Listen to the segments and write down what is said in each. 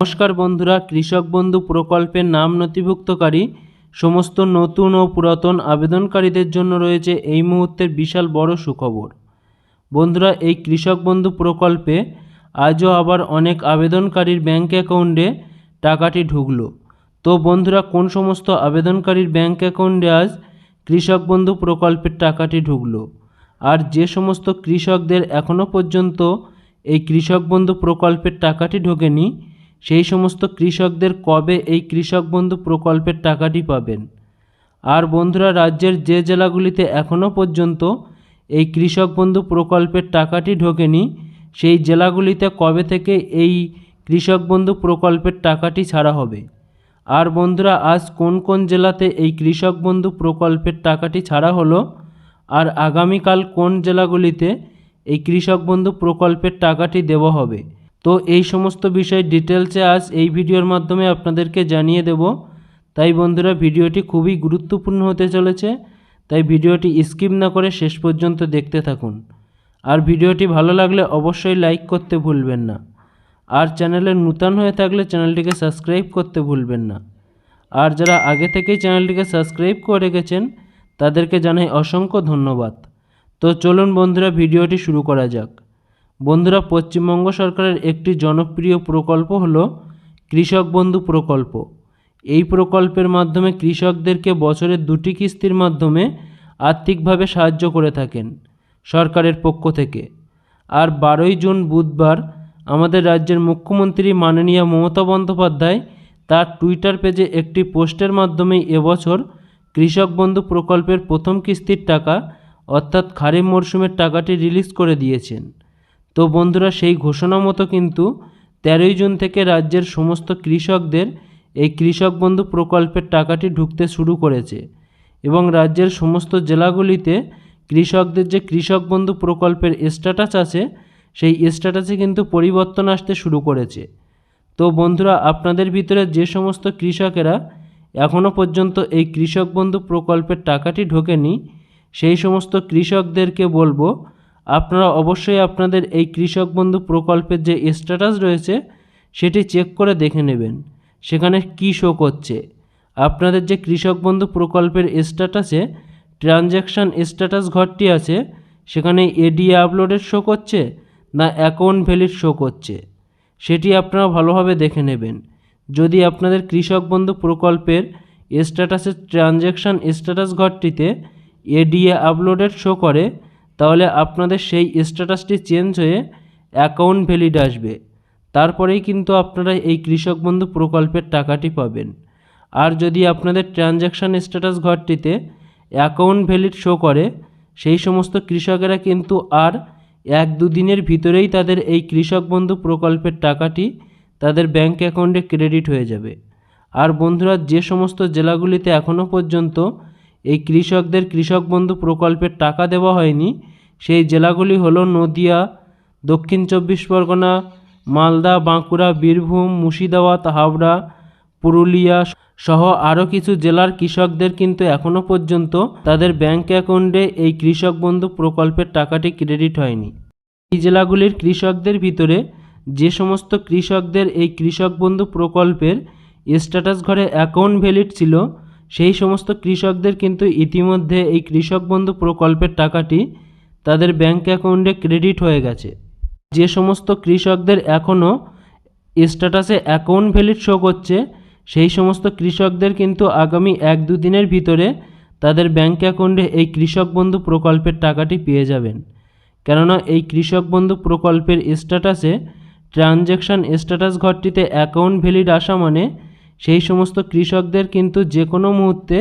নমস্কার বন্ধুরা, কৃষক বন্ধু প্রকল্পের নাম নথিভুক্তকারী। সমস্ত নতুন ও পুরাতন আবেদনকারীদের জন্য রয়েছে এই মুহূর্তের বিশাল বড় সুখবর। বন্ধুরা, এই কৃষক বন্ধু প্রকল্পে আজও আবার অনেক আবেদনকারীর ব্যাঙ্ক অ্যাকাউন্টে টাকাটি ঢুকল। তো বন্ধুরা, কোন সমস্ত আবেদনকারীর ব্যাঙ্ক অ্যাকাউন্টে আজ কৃষক বন্ধু প্রকল্পের টাকাটি ঢুকল? আর যে সমস্ত কৃষকদের এখনও পর্যন্ত এই কৃষক বন্ধু প্রকল্পের টাকাটি ঢোকেনি সেই সমস্ত কৃষকদের কবে এই কৃষক বন্ধু প্রকল্পের টাকাটি পাবেন? আর বন্ধুরা, রাজ্যের যে জেলাগুলিতে এখনও পর্যন্ত এই কৃষক বন্ধু প্রকল্পের টাকাটি ঢোকেনি, সেই জেলাগুলিতে কবে থেকে এই কৃষক বন্ধু প্রকল্পের টাকাটি ছাড়া হবে? আর বন্ধুরা, আজ কোন কোন জেলাতে এই কৃষক বন্ধু প্রকল্পের টাকাটি ছাড়া হলো? আর আগামীকাল কোন জেলাগুলিতে এই কৃষক বন্ধু প্রকল্পের টাকাটি দেওয়া হবে? তো এই সমস্ত বিষয় ডিটেলসে আজ এই ভিডিওর মাধ্যমে আপনাদেরকে জানিয়ে দেব। তাই বন্ধুরা, ভিডিওটি খুবই গুরুত্বপূর্ণ হতে চলেছে, তাই ভিডিওটি স্কিপ না করে শেষ পর্যন্ত দেখতে থাকুন। আর ভিডিওটি ভালো লাগলে অবশ্যই লাইক করতে ভুলবেন না। আর চ্যানেলে নূতন হয়ে থাকলে চ্যানেলটিকে সাবস্ক্রাইব করতে ভুলবেন না। আর যারা আগে থেকেই চ্যানেলটিকে সাবস্ক্রাইব করে রেখেছেন, তাদেরকে জানাই অসংখ্য ধন্যবাদ। তো চলুন বন্ধুরা, ভিডিওটি শুরু করা যাক। বন্ধুরা পশ্চিমবঙ্গ সরকারের একটি জনপ্রিয় প্রকল্প হলো কৃষক বন্ধু প্রকল্প। এই প্রকল্পের মাধ্যমে কৃষকদেরকে বছরের দুটি কিস্তির মাধ্যমে আর্থিকভাবে সাহায্য করে থাকেন সরকারের পক্ষ থেকে। আর বারোই জুন বুধবার আমাদের রাজ্যের মুখ্যমন্ত্রী মাননীয় মমতা বন্দ্যোপাধ্যায় তার টুইটার পেজে একটি পোস্টের মাধ্যমে এবছর কৃষক বন্ধু প্রকল্পের প্রথম কিস্তির টাকা অর্থাৎ খারিফ মরশুমের টাকাটি রিলিজ করে দিয়েছেন। তো বন্ধুরা, সেই ঘোষণা মতো কিন্তু তেরোই জুন থেকে রাজ্যের সমস্ত কৃষকদের এই কৃষক বন্ধু প্রকল্পের টাকাটি ঢুকতে শুরু করেছে এবং রাজ্যের সমস্ত জেলাগুলিতে কৃষকদের যে কৃষক বন্ধু প্রকল্পের স্ট্যাটাস আছে, সেই স্ট্যাটাসে কিন্তু পরিবর্তন আসতে শুরু করেছে। তো বন্ধুরা, আপনাদের ভিতরে যে সমস্ত কৃষকেরা এখনও পর্যন্ত এই কৃষক বন্ধু প্রকল্পের টাকাটি ঢোকেনি, সেই সমস্ত কৃষকদেরকে বলব আপনারা অবশ্যই আপনাদের এই কৃষক বন্ধু প্রকল্পের যে স্ট্যাটাস রয়েছে, সেটি চেক করে দেখে নেবেন। সেখানে কী শো করছে? আপনাদের যে কৃষক বন্ধু প্রকল্পের স্ট্যাটাসে ট্রানজ্যাকশান স্ট্যাটাস ঘরটি আছে, সেখানে এডিএ আপলোডের শো করছে না অ্যাকাউন্ট ভ্যালিড শো করছে? সেটি আপনারা ভালোভাবে দেখে নেবেন। যদি আপনাদের কৃষক বন্ধু প্রকল্পের স্ট্যাটাসের ট্রানজ্যাকশান স্ট্যাটাস ঘরটিতে এডিএ আপলোডেড শো করে তাহলে আপনাদের সেই স্ট্যাটাসটি চেঞ্জ হয়ে অ্যাকাউন্ট ভ্যালিড আসবে। তারপরেই কিন্তু আপনারা এই কৃষক বন্ধু প্রকল্পের টাকাটি পাবেন। আর যদি আপনাদের ট্রানজ্যাকশান স্ট্যাটাস ঘরটিতে অ্যাকাউন্ট ভ্যালিড শো করে, সেই সমস্ত কৃষকেরা কিন্তু আর এক দুদিনের ভিতরেই তাদের এই কৃষক বন্ধু প্রকল্পের টাকাটি তাদের ব্যাঙ্ক অ্যাকাউন্টে ক্রেডিট হয়ে যাবে। আর বন্ধুরা, যে সমস্ত জেলাগুলিতে এখনও পর্যন্ত এই কৃষকদের কৃষক বন্ধু প্রকল্পের টাকা দেওয়া হয়নি। সেই জেলাগুলি হলো নদিয়া, দক্ষিণ চব্বিশ পরগনা, মালদা, বাঁকুড়া, বীরভূম, মুর্শিদাবাদ, হাওড়া, পুরুলিয়া সহ আরও কিছু জেলার কৃষকদের কিন্তু এখনও পর্যন্ত তাদের ব্যাঙ্ক অ্যাকাউন্টে এই কৃষক বন্ধু প্রকল্পের টাকাটি ক্রেডিট হয়নি। এই জেলাগুলির কৃষকদের ভিতরে যে সমস্ত কৃষকদের এই কৃষক বন্ধু প্রকল্পের স্ট্যাটাস ঘরে অ্যাকাউন্ট ভ্যালিড ছিল সেই সমস্ত কৃষকদের কিন্তু ইতিমধ্যে এই কৃষক বন্ধু প্রকল্পের টাকাটি তাদের ব্যাঙ্ক অ্যাকাউন্টে ক্রেডিট হয়ে গেছে। যে সমস্ত কৃষকদের এখনও স্ট্যাটাসে অ্যাকাউন্ট ভ্যালিড শো করছে, সেই সমস্ত কৃষকদের কিন্তু আগামী এক দু দিনের ভিতরে তাদের ব্যাঙ্ক অ্যাকাউন্টে এই কৃষক বন্ধু প্রকল্পের টাকাটি পেয়ে যাবেন। কেননা এই কৃষক বন্ধু প্রকল্পের স্ট্যাটাসে ট্রানজ্যাকশান স্ট্যাটাস ঘরটিতে অ্যাকাউন্ট ভ্যালিড আসা মানে সেই সমস্ত কৃষকদের কিন্তু যে কোনো মুহূর্তে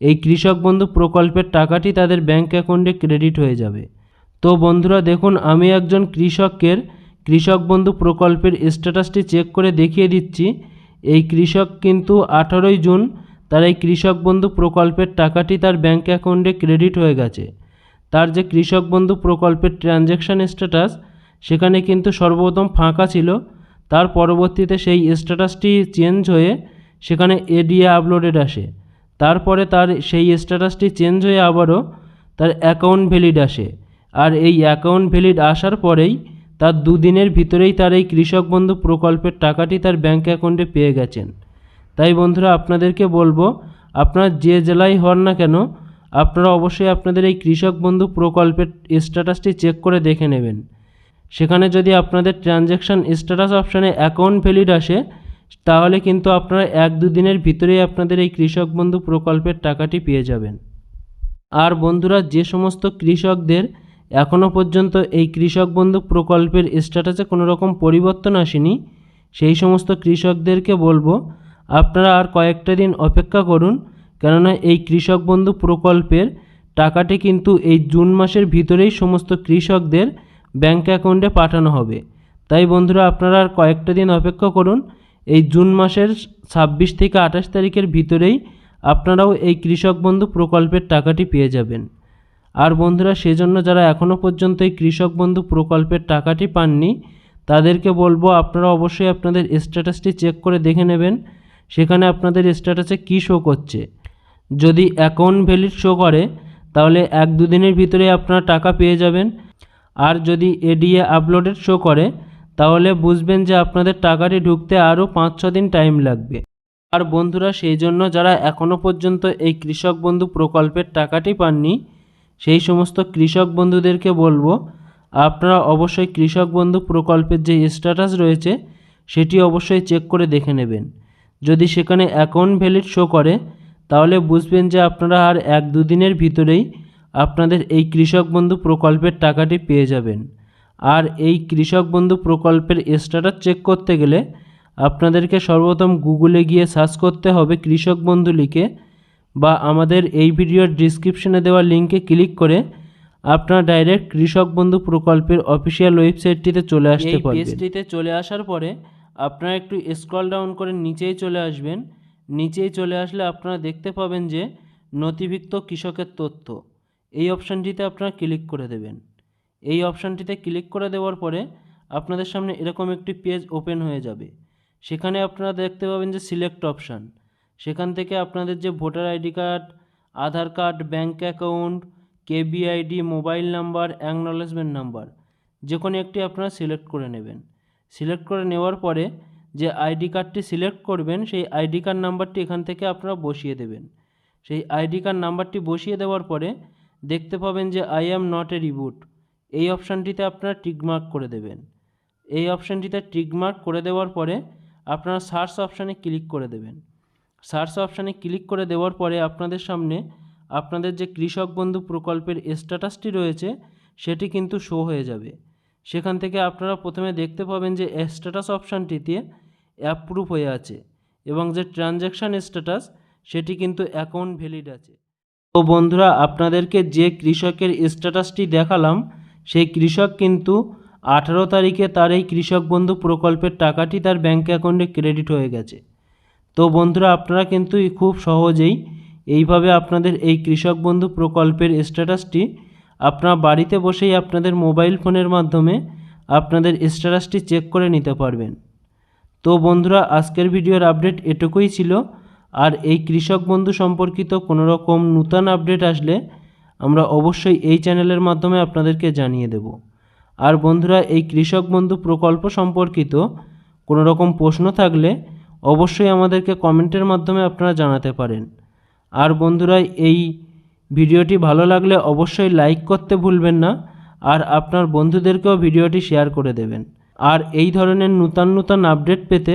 এই কৃষক বন্ধু প্রকল্পের টাকাটি তাদের ব্যাঙ্ক অ্যাকাউন্টে ক্রেডিট হয়ে যাবে। তো বন্ধুরা দেখুন, আমি একজন কৃষকের কৃষক বন্ধু প্রকল্পের স্ট্যাটাসটি চেক করে দেখিয়ে দিচ্ছি। এই কৃষক কিন্তু আঠারোই জুন তার এই কৃষক বন্ধু প্রকল্পের টাকাটি তার ব্যাঙ্ক অ্যাকাউন্টে ক্রেডিট হয়ে গেছে। তার যে কৃষক বন্ধু প্রকল্পের ট্রানজ্যাকশান স্ট্যাটাস সেখানে কিন্তু সর্বপ্রথম ফাঁকা ছিল। তার পরবর্তীতে সেই স্ট্যাটাসটি চেঞ্জ হয়ে সেখানে এডিএ আপলোডেড আসে। তারপরে তার সেই স্ট্যাটাসটি চেঞ্জ হয়ে আবারও তার অ্যাকাউন্ট ভ্যালিড আসে। আর এই অ্যাকাউন্ট ভ্যালিড আসার পরেই তার দুদিনের ভিতরেই তার এই কৃষক বন্ধু প্রকল্পের টাকাটি তার ব্যাঙ্ক অ্যাকাউন্টে পেয়ে গেছেন। তাই বন্ধুরা, আপনাদেরকে বলব, আপনারা যে জেলায় হন না কেন, আপনারা অবশ্যই আপনাদের এই কৃষক বন্ধু প্রকল্পের স্ট্যাটাসটি চেক করে দেখে নেবেন। সেখানে যদি আপনাদের ট্রানজ্যাকশান স্ট্যাটাস অপশানে অ্যাকাউন্ট ভ্যালিড আসে, তাহলে কিন্তু আপনারা এক দু দিনের ভিতরেই আপনাদের এই কৃষক বন্ধু প্রকল্পের টাকাটি পেয়ে যাবেন। আর বন্ধুরা, যে সমস্ত কৃষকদের এখনও পর্যন্ত এই কৃষক বন্ধু প্রকল্পের স্ট্যাটাসে কোনো রকম পরিবর্তন আসেনি, সেই সমস্ত কৃষকদেরকে বলব, আপনারা আর কয়েকটা দিন অপেক্ষা করুন, কেননা এই কৃষক বন্ধু প্রকল্পের টাকাটি কিন্তু এই জুন মাসের ভিতরেই সমস্ত কৃষকদের ব্যাঙ্ক অ্যাকাউন্টে পাঠানো হবে। তাই বন্ধুরা, আপনারা আর কয়েকটা দিন অপেক্ষা করুন। এই জুন মাসের ছাব্বিশ থেকে আঠাশ তারিখের ভিতরেই আপনারাও এই কৃষক বন্ধু প্রকল্পের টাকাটি পেয়ে যাবেন। আর বন্ধুরা, সেজন্য যারা এখনও পর্যন্ত এই কৃষক বন্ধু প্রকল্পের টাকাটি পাননি, তাদেরকে বলব, আপনারা অবশ্যই আপনাদের স্ট্যাটাসটি চেক করে দেখে নেবেন। সেখানে আপনাদের স্ট্যাটাসে কী শো করছে। যদি অ্যাকাউন্ট ভ্যালিড শো করে, তাহলে এক দুদিনের ভিতরে আপনারা টাকা পেয়ে যাবেন। আর যদি এডিএ আপলোডেড শো করে, তাহলে বুঝবেন যে আপনাদের টাকাটি ঢুকতে আরও পাঁচ ছ দিন টাইম লাগবে। আর বন্ধুরা, সেই জন্য যারা এখনও পর্যন্ত এই কৃষক বন্ধু প্রকল্পের টাকাটি পাননি, সেই সমস্ত কৃষক বন্ধুদেরকে বলব, আপনারা অবশ্যই কৃষক বন্ধু প্রকল্পের যে স্ট্যাটাস রয়েছে, সেটি অবশ্যই চেক করে দেখে নেবেন। যদি সেখানে অ্যাকাউন্ট ভ্যালিড শো করে, তাহলে বুঝবেন যে আপনারা আর এক দুদিনের ভিতরেই আপনাদের এই কৃষক বন্ধু প্রকল্পের টাকাটি পেয়ে যাবেন। আর এই কৃষক বন্ধু প্রকল্পের স্ট্যাটাস চেক করতে গেলে আপনাদেরকে সর্বপ্রথম গুগলে গিয়ে সার্চ করতে হবে কৃষক বন্ধু লিখে বা আমাদের এই ভিডিওর ডিসক্রিপশনে দেওয়া লিঙ্কে ক্লিক করে আপনারা ডাইরেক্ট কৃষক বন্ধু প্রকল্পের অফিসিয়াল ওয়েবসাইটটিতে চলে আসতে পারবেন। পেজটিতে চলে আসার পরে আপনারা একটু স্ক্রল ডাউন করে নিচেই চলে আসবেন। নিচেই চলে আসলে আপনারা দেখতে পাবেন যে নথিভুক্ত কৃষকের তথ্য। এই অপশানটিতে আপনারা ক্লিক করে দেবেন। এই অপশানটিতে ক্লিক করে দেওয়ার পরে আপনাদের সামনে এরকম একটি পেজ ওপেন হয়ে যাবে। সেখানে আপনারা দেখতে পাবেন যে সিলেক্ট অপশান। সেখান থেকে আপনাদের যে voter ID card, Aadhaar card bank account, KBID, mobile number, acknowledgement number, যে কোনো একটি আপনারা সিলেক্ট করে নেবেন। সিলেক্ট করে নেওয়ার পরে যে আইডি কার্ডটি সিলেক্ট করবেন, সেই আইডি কার্ড নাম্বারটি এখান থেকে আপনারা বসিয়ে দেবেন। সেই আইডি কার্ড নাম্বারটি বসিয়ে দেওয়ার পরে দেখতে পাবেন যে I am not a robot এই অপশানটিতে আপনারা টিকমার্ক করে দেবেন। এই অপশানটিতে টিকমার্ক করে দেওয়ার পরে আপনারা সার্চ অপশানে ক্লিক করে দেবেন। সার্চ অপশানে ক্লিক করে দেওয়ার পরে আপনাদের সামনে আপনাদের যে কৃষক বন্ধু প্রকল্পের স্ট্যাটাসটি রয়েছে, সেটি কিন্তু শো হয়ে যাবে। সেখান থেকে আপনারা প্রথমে দেখতে পাবেন যে স্ট্যাটাস অপশানটিতে অ্যাপ্রুভ হয়ে আছে এবং যে ট্রানজ্যাকশান স্ট্যাটাস সেটি কিন্তু অ্যাকাউন্ট ভ্যালিড আছে। তো বন্ধুরা, আপনাদেরকে যে কৃষকের স্ট্যাটাসটি দেখালাম, সেই কৃষক কিন্তু আঠারো তারিখে তার এই কৃষক বন্ধু প্রকল্পের টাকাটি তার ব্যাঙ্ক অ্যাকাউন্টে ক্রেডিট হয়ে গেছে। তো বন্ধুরা, আপনারা কিন্তু খুব সহজেই এইভাবে আপনাদের এই কৃষক বন্ধু প্রকল্পের স্ট্যাটাসটি, আপনার বাড়িতে বসেই আপনাদের মোবাইল ফোনের মাধ্যমে আপনাদের স্ট্যাটাসটি চেক করে নিতে পারবেন। তো বন্ধুরা, আজকের ভিডিওর আপডেট এটুকুই ছিল। আর এই কৃষক বন্ধু সম্পর্কিত কোনো রকম নূতন আপডেট আসলে আমরা অবশ্যই এই চ্যানেলের মাধ্যমে আপনাদেরকে জানিয়ে দেব। আর বন্ধুরা, এই কৃষক বন্ধু প্রকল্প সম্পর্কিত কোনো রকম প্রশ্ন থাকলে অবশ্যই আমাদেরকে কমেন্টের মাধ্যমে আপনারা জানাতে পারেন। আর বন্ধুরা, এই ভিডিওটি ভালো লাগলে অবশ্যই লাইক করতে ভুলবেন না আর আপনার বন্ধুদেরকেও ভিডিওটি শেয়ার করে দেবেন। আর এই ধরনের নূতন নূতন আপডেট পেতে